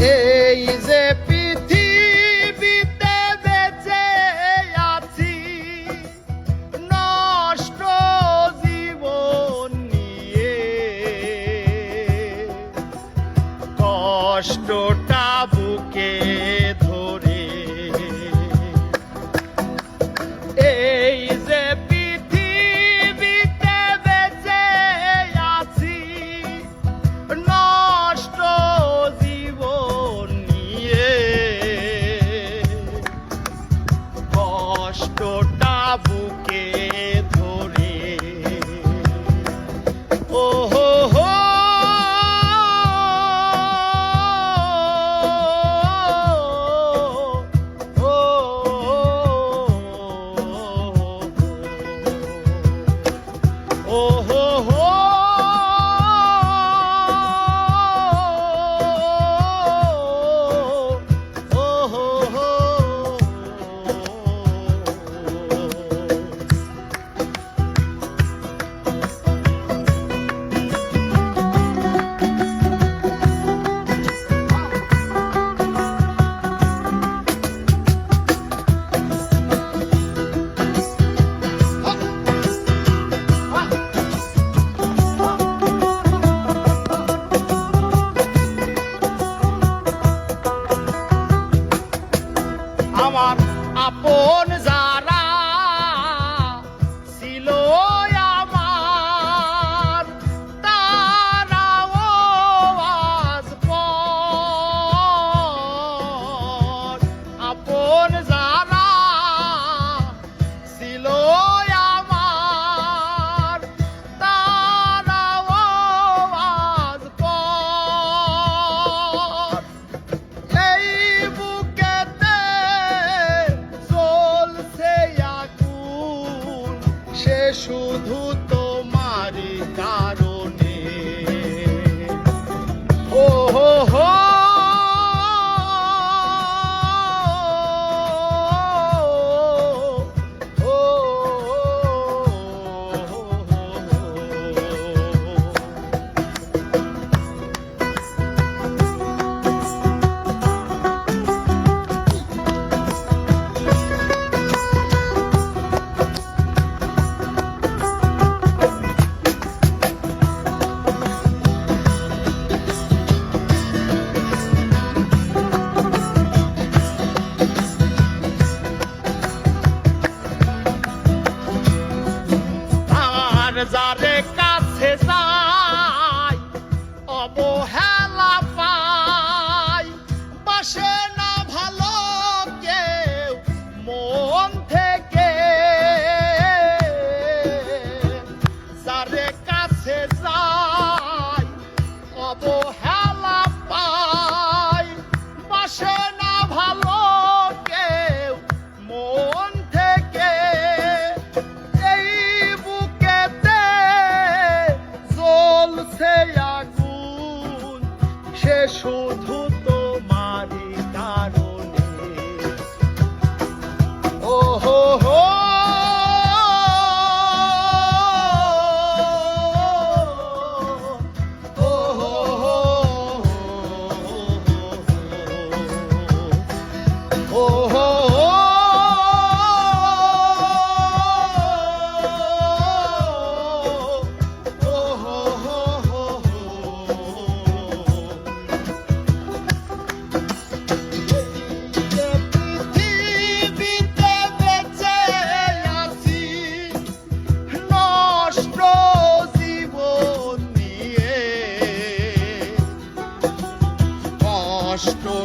এই যে পৃথিবীতে বেঁচে আছি নষ্ট জীবন নিয়ে কষ্টটা বুকে ধরে ও হো হো শুধু তোমার যারে কাছে যাই অবহেলা পাই। বাসে না ভালো কেউ মন থেকে। যারে কাছে যাই Nuestro